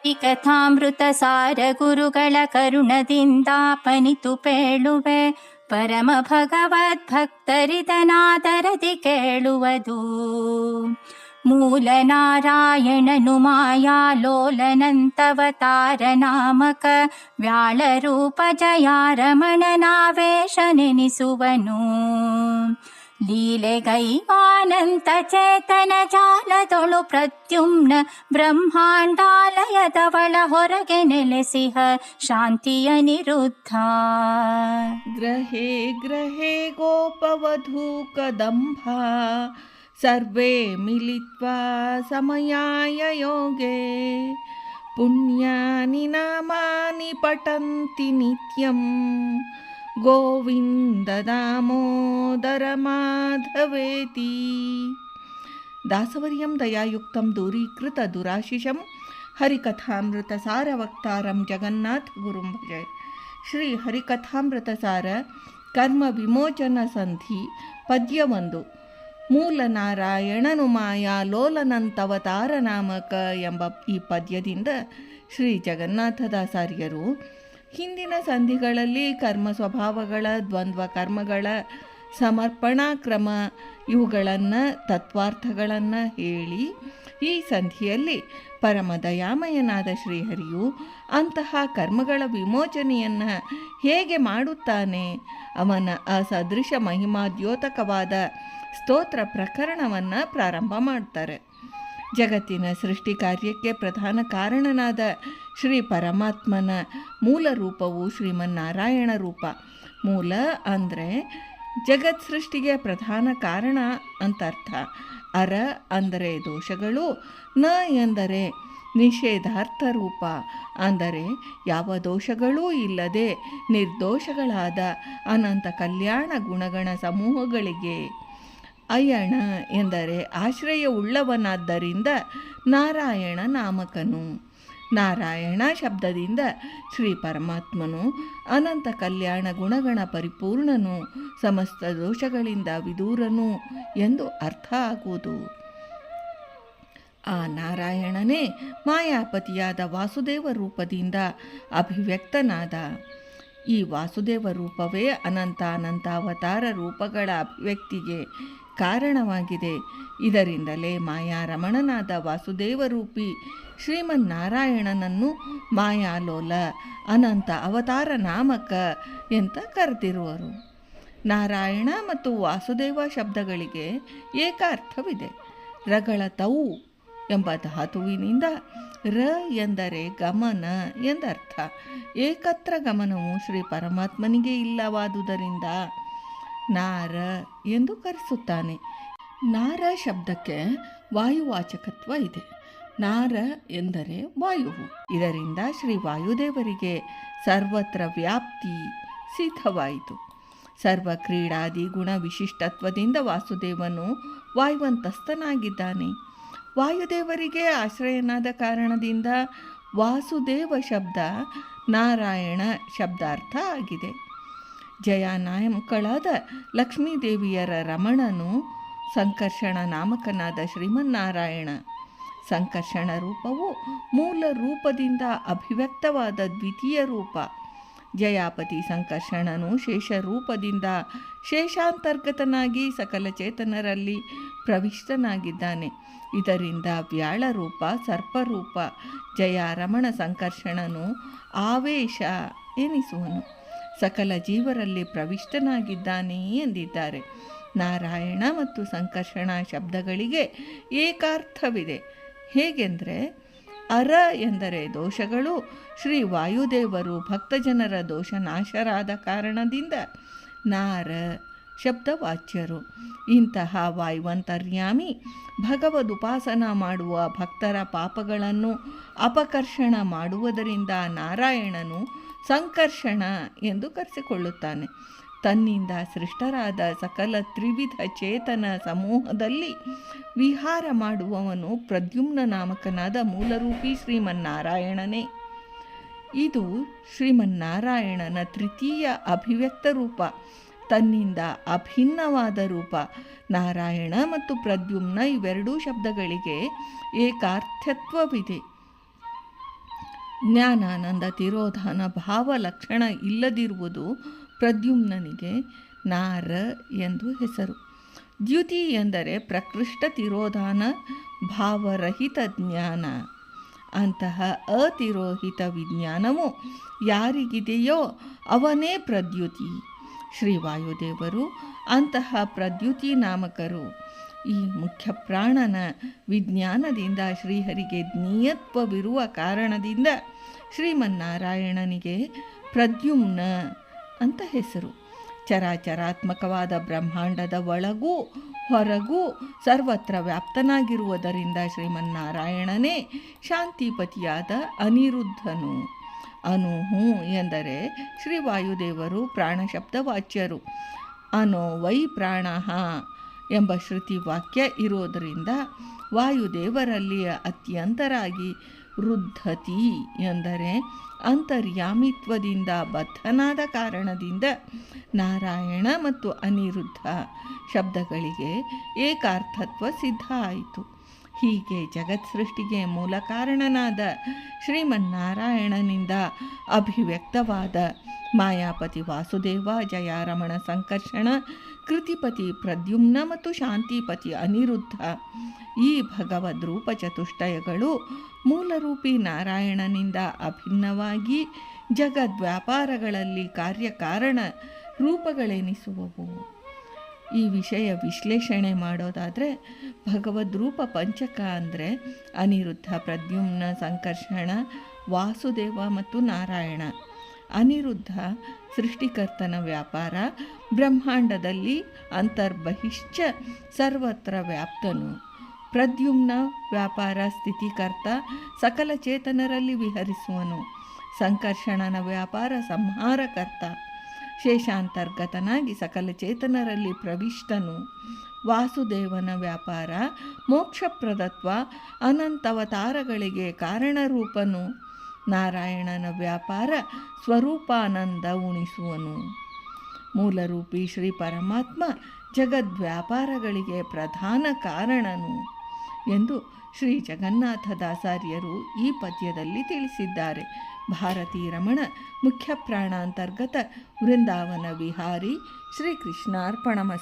ಈ ಕಥಾಮೃತ ಸಾರ ಗುರುಗಳ ಕರುಣದಿಂದಾಪನಿತು ಪೇಳುವೆ ಪರಮ ಭಗವದ್ ಭಕ್ತರಿದನಾದರದಿ ಕೇಳುವುದು ಮೂಲ ನಾರಾಯಣನು ಮಾಯಾಲೋಲನಂತವತಾರ ನಾಮಕ ವ್ಯಾಳರೂಪ लीले गैवानन्तचेतनजालतुलु प्रत्युम्न ब्रह्माण्डालय तवळहोरगे निलसिंह शान्ति अनिरुद्धा ग्रहे ग्रहे गोपवधूकदम्भा सर्वे मिलित्वा समयाय योगे पुण्यानि नामानि पठन्ति नित्यम् पठन्ति नित्यं गोविन्ददामोदरमाधवेति दासवर्यं दयायुक्तं दूरीकृतदुराशिषं हरिकथामृतसारवक्तारं जगन्नाथगुरुं भजे ಶ್ರೀ ಹರಿಕಥಾಮೃತ ಸಾರ ಕರ್ಮ ವಿಮೋಚನ ಸಂಧಿ ಪದ್ಯ ಒಂದು ಮೂಲ ನಾರಾಯಣನು ಮಾಯಾ ಲೋಲನಂತವತಾರ ನಾಮಕ ಎಂಬ ಈ ಪದ್ಯದಿಂದ ಶ್ರೀ ಜಗನ್ನಾಥದಾಚಾರ್ಯರು ಹಿಂದಿನ ಸಂಧಿಗಳಲ್ಲಿ ಕರ್ಮ ಸ್ವಭಾವಗಳ, ದ್ವಂದ್ವ ಕರ್ಮಗಳ, ಸಮರ್ಪಣಾ ಕ್ರಮ ಇವುಗಳನ್ನು, ತತ್ವಾರ್ಥಗಳನ್ನು ಹೇಳಿ ಈ ಸಂಧಿಯಲ್ಲಿ ಪರಮದಯಾಮಯನಾದ ಶ್ರೀಹರಿಯು ಅಂತಹ ಕರ್ಮಗಳ ವಿಮೋಚನೆಯನ್ನು ಹೇಗೆ ಮಾಡುತ್ತಾನೆ, ಅವನ ಅಸದೃಶ ಮಹಿಮಾದ್ಯೋತಕವಾದ ಸ್ತೋತ್ರ ಪ್ರಕರಣವನ್ನು ಪ್ರಾರಂಭ ಮಾಡ್ತಾರೆ. ಜಗತ್ತಿನ ಸೃಷ್ಟಿ ಕಾರ್ಯಕ್ಕೆ ಪ್ರಧಾನ ಕಾರಣನಾದ ಶ್ರೀ ಪರಮಾತ್ಮನ ಮೂಲ ರೂಪವು ಶ್ರೀಮನ್ನಾರಾಯಣ ರೂಪ. ಮೂಲ ಅಂದರೆ ಜಗತ್ ಸೃಷ್ಟಿಗೆ ಪ್ರಧಾನ ಕಾರಣ ಅಂತ ಅರ್ಥ ಅರ ಅಂದರೆ ದೋಷಗಳು, ನ ಎಂದರೆ ನಿಷೇಧಾರ್ಥ ರೂಪ. ಅಂದರೆ ಯಾವ ದೋಷಗಳೂ ಇಲ್ಲದೆ ನಿರ್ದೋಷಗಳಾದ ಅನಂತ ಕಲ್ಯಾಣ ಗುಣಗಣ ಸಮೂಹಗಳಿಗೆ ಅಯ್ಯಣ ಎಂದರೆ ಆಶ್ರಯವುಳ್ಳವನಾದ್ದರಿಂದ ನಾರಾಯಣ ನಾಮಕನು. ನಾರಾಯಣ ಶಬ್ದದಿಂದ ಶ್ರೀ ಪರಮಾತ್ಮನು ಅನಂತ ಕಲ್ಯಾಣ ಗುಣಗಣ ಪರಿಪೂರ್ಣನು, ಸಮಸ್ತ ದೋಷಗಳಿಂದ ವಿದೂರನು ಎಂದು ಅರ್ಥ ಆಗುವುದು. ಆ ನಾರಾಯಣನೇ ಮಾಯಾಪತಿಯಾದ ವಾಸುದೇವ ರೂಪದಿಂದ ಅಭಿವ್ಯಕ್ತನಾದ. ಈ ವಾಸುದೇವ ರೂಪವೇ ಅನಂತ ಅನಂತ ಅವತಾರ ರೂಪಗಳ ಅಭಿವ್ಯಕ್ತಿಗೆ ಕಾರಣವಾಗಿದೆ. ಇದರಿಂದಲೇ ಮಾಯಾರಮಣನಾದ ವಾಸುದೇವ ರೂಪಿ ಶ್ರೀಮನ್ನಾರಾಯಣನನ್ನು ಮಾಯಾಲೋಲ, ಅನಂತ ಅವತಾರ ನಾಮಕ ಎಂತ ಕರೆದಿರುವರು. ನಾರಾಯಣ ಮತ್ತು ವಾಸುದೇವ ಶಬ್ದಗಳಿಗೆ ಏಕಾರ್ಥವಿದೆ. ರಗಳ ತವು ಎಂಬ ಧಾತುವಿನಿಂದ ರ ಎಂದರೆ ಗಮನ ಎಂದರ್ಥ. ಏಕತ್ರ ಗಮನವು ಶ್ರೀ ಪರಮಾತ್ಮನಿಗೆ ಇಲ್ಲವಾದುದರಿಂದ ನಾರ ಎಂದು ಕರೆಸುತ್ತಾನೆ. ನಾರ ಶಬ್ದಕ್ಕೆ ವಾಯುವಾಚಕತ್ವ ಇದೆ. ನಾರ ಎಂದರೆ ವಾಯುವು. ಇದರಿಂದ ಶ್ರೀ ವಾಯುದೇವರಿಗೆ ಸರ್ವತ್ರ ವ್ಯಾಪ್ತಿ ಸಿದ್ಧವಾಯಿತು. ಸರ್ವ ಕ್ರೀಡಾದಿ ಗುಣ ವಿಶಿಷ್ಟತ್ವದಿಂದ ವಾಸುದೇವನು ವಾಯುವಂತಸ್ಥನಾಗಿದ್ದಾನೆ. ವಾಯುದೇವರಿಗೆ ಆಶ್ರಯನಾದ ಕಾರಣದಿಂದ ವಾಸುದೇವ ಶಬ್ದ ನಾರಾಯಣ ಶಬ್ದಾರ್ಥ ಆಗಿದೆ. ಜಯಾನಾಯಕಳಾದ ಲಕ್ಷ್ಮೀದೇವಿಯರ ರಮಣನು ಸಂಕರ್ಷಣ ನಾಮಕನಾದ ಶ್ರೀಮನ್ನಾರಾಯಣ. ಸಂಕರ್ಷಣ ರೂಪವು ಮೂಲ ರೂಪದಿಂದ ಅಭಿವ್ಯಕ್ತವಾದ ದ್ವಿತೀಯ ರೂಪ. ಜಯಾಪತಿ ಸಂಕರ್ಷಣನು ಶೇಷ ರೂಪದಿಂದ ಶೇಷಾಂತರ್ಗತನಾಗಿ ಸಕಲ ಚೇತನರಲ್ಲಿ ಪ್ರವಿಷ್ಟನಾಗಿದ್ದಾನೆ. ಇದರಿಂದ ವ್ಯಾಳ ರೂಪ ಸರ್ಪರೂಪ ಜಯ ರಮಣ ಸಂಕರ್ಷಣನು ಆವೇಶ ಎನಿಸುವನು. ಸಕಲ ಜೀವರಲ್ಲಿ ಪ್ರವಿಷ್ಟನಾಗಿದ್ದಾನೆ ಎಂದಿದ್ದಾರೆ. ನಾರಾಯಣ ಮತ್ತು ಸಂಕರ್ಷಣ ಶಬ್ದಗಳಿಗೆ ಏಕಾರ್ಥವಿದೆ. ಹೇಗೆಂದರೆ, ಅರ ಎಂದರೆ ದೋಷಗಳು, ಶ್ರೀ ವಾಯುದೇವರು ಭಕ್ತಜನರ ದೋಷನಾಶರಾದ ಕಾರಣದಿಂದ ನಾರ ಶಬ್ದವಾಚ್ಯರು. ಇಂತಹ ವಾಯುವಂತರ್ಯಾಮಿ ಭಗವದುಪಾಸನ ಮಾಡುವ ಭಕ್ತರ ಪಾಪಗಳನ್ನು ಅಪಕರ್ಷಣ ಮಾಡುವುದರಿಂದ ನಾರಾಯಣನು ಸಂಕರ್ಷಣ ಎಂದು ಕರೆಸಿಕೊಳ್ಳುತ್ತಾನೆ. ತನ್ನಿಂದ ಸೃಷ್ಟರಾದ ಸಕಲ ತ್ರಿವಿಧ ಚೇತನ ಸಮೂಹದಲ್ಲಿ ವಿಹಾರ ಮಾಡುವವನು ಪ್ರದ್ಯುಮ್ನ ನಾಮಕನಾದ ಮೂಲರೂಪಿ ಶ್ರೀಮನ್ನಾರಾಯಣನೇ. ಇದು ಶ್ರೀಮನ್ನಾರಾಯಣನ ತೃತೀಯ ಅಭಿವ್ಯಕ್ತ ರೂಪ. ತನ್ನಿಂದ ಅಭಿನ್ನವಾದ ರೂಪ. ನಾರಾಯಣ ಮತ್ತು ಪ್ರದ್ಯುಮ್ನ ಇವೆರಡೂ ಶಬ್ದಗಳಿಗೆ ಏಕಾರ್ಥತ್ವವಿದೆ. ಜ್ಞಾನಾನಂದ ತಿರೋಧಾನ, ಭಾವ, ಲಕ್ಷಣ ಇಲ್ಲದಿರುವುದು ಪ್ರದ್ಯುಮ್ನನಿಗೆ ನಾರ ಎಂದು ಹೆಸರು. ದ್ಯುತಿ ಎಂದರೆ ಪ್ರಕೃಷ್ಟ ತಿರೋಧಾನ, ಭಾವರಹಿತ ಜ್ಞಾನ. ಅಂತಹ ಅತಿರೋಹಿತ ವಿಜ್ಞಾನವು ಯಾರಿಗಿದೆಯೋ ಅವನೇ ಪ್ರದ್ಯುತಿ. ಶ್ರೀ ವಾಯುದೇವರು ಅಂತಹ ಪ್ರದ್ಯುತಿ ನಾಮಕರು. ಈ ಮುಖ್ಯ ಪ್ರಾಣನ ವಿಜ್ಞಾನದಿಂದ ಶ್ರೀಹರಿಗೆ ಜ್ಞೇಯತ್ವವಿರುವ ಕಾರಣದಿಂದ ಶ್ರೀಮನ್ನಾರಾಯಣನಿಗೆ ಪ್ರದ್ಯುಮ್ನ ಅಂತ ಹೆಸರು. ಚರಾಚರಾತ್ಮಕವಾದ ಬ್ರಹ್ಮಾಂಡದ ಒಳಗೂ ಹೊರಗೂ ಸರ್ವತ್ರ ವ್ಯಾಪ್ತನಾಗಿರುವುದರಿಂದ ಶ್ರೀಮನ್ನಾರಾಯಣನೇ ಶಾಂತಿಪತಿಯಾದ ಅನಿರುದ್ಧನು. ಅನುಹು ಎಂದರೆ ಶ್ರೀ ವಾಯುದೇವರು ಪ್ರಾಣಶಬ್ದ ವಾಚ್ಯರು ಅನೋ ವೈ ಪ್ರಾಣ ಎಂಬ ಶ್ರುತಿ ವಾಕ್ಯ ಇರೋದರಿಂದ ವಾಯುದೇವರಲ್ಲಿ ಅತ್ಯಂತರಾಗಿ ವೃದ್ಧತಿ ಎಂದರೆ ಅಂತರ್ಯಾಮಿತ್ವದಿಂದ ಬದ್ಧನಾದ ಕಾರಣದಿಂದ ನಾರಾಯಣ ಮತ್ತು ಅನಿರುದ್ಧ ಶಬ್ದಗಳಿಗೆ ಏಕಾರ್ಥತ್ವ ಸಿದ್ಧ ಆಯಿತು. ಹೀಗೆ ಜಗತ್ ಸೃಷ್ಟಿಗೆ ಮೂಲ ಕಾರಣನಾದ ಶ್ರೀಮನ್ನಾರಾಯಣನಿಂದ ಅಭಿವ್ಯಕ್ತವಾದ ಮಾಯಾಪತಿ ವಾಸುದೇವ, ಜಯಾರಮಣ ಸಂಕರ್ಷಣ, ಕೃತಿಪತಿ ಪ್ರದ್ಯುಮ್ನ ಮತ್ತು ಶಾಂತಿಪತಿ ಅನಿರುದ್ಧ. ಈ ಭಗವದ್ರೂಪ ಚತುಷ್ಟಯಗಳು ಮೂಲರೂಪಿ ನಾರಾಯಣನಿಂದ ಅಭಿನ್ನವಾಗಿ ಜಗದ್ವ್ಯಾಪಾರಗಳಲ್ಲಿ ಕಾರ್ಯಕಾರಣ ರೂಪಗಳೆನಿಸುವವು. ಈ ವಿಷಯ ವಿಶ್ಲೇಷಣೆ ಮಾಡೋದಾದರೆ ಭಗವದ್ರೂಪ ಪಂಚಕ ಅಂದರೆ ಅನಿರುದ್ಧ, ಪ್ರದ್ಯುಮ್ನ, ಸಂಕರ್ಷಣ, ವಾಸುದೇವ ಮತ್ತು ನಾರಾಯಣ. ಅನಿರುದ್ಧ ಸೃಷ್ಟಿಕರ್ತನ ವ್ಯಾಪಾರ, ಬ್ರಹ್ಮಾಂಡದಲ್ಲಿ ಅಂತರ್ಬಹಿಶ್ಚ ಸರ್ವತ್ರ ವ್ಯಾಪ್ತನು. ಪ್ರದ್ಯುಮ್ನ ವ್ಯಾಪಾರ ಸ್ಥಿತಿಕರ್ತ ಸಕಲ ಚೇತನರಲ್ಲಿ ವಿಹರಿಸುವನು. ಸಂಕರ್ಷಣನ ವ್ಯಾಪಾರ ಸಂಹಾರಕರ್ತ. ಶೇಷಾಂತರ್ಗತನಾಗಿ ಸಕಲ ಚೇತನರಲ್ಲಿ ಪ್ರವಿಷ್ಟನು. ವಾಸುದೇವನ ವ್ಯಾಪಾರ, ಮೋಕ್ಷಪ್ರದತ್ವ, ಅನಂತವತಾರಗಳಿಗೆ ಕಾರಣರೂಪನು. ನಾರಾಯಣನ ವ್ಯಾಪಾರ, ಸ್ವರೂಪಾನಂದ ಉಣಿಸುವನು. ಮೂಲರೂಪಿ ಶ್ರೀ ಪರಮಾತ್ಮ ಜಗದ್ವ್ಯಾಪಾರಗಳಿಗೆ ಪ್ರಧಾನ ಕಾರಣನು. ಎಂದು ಶ್ರೀ ಜಗನ್ನಾಥ ದಾಸಾರ್ಯರು ಈ ಪದ್ಯದಲ್ಲಿ ತಿಳಿಸಿದ್ದಾರೆ. ಭಾರತೀ ರಮಣ ಮುಖ್ಯ ಪ್ರಾಣಾಂತರ್ಗತ ವೃಂದಾವನ ವಿಹಾರಿ ಶ್ರೀಕೃಷ್ಣಾರ್ಪಣಮಸ್ತು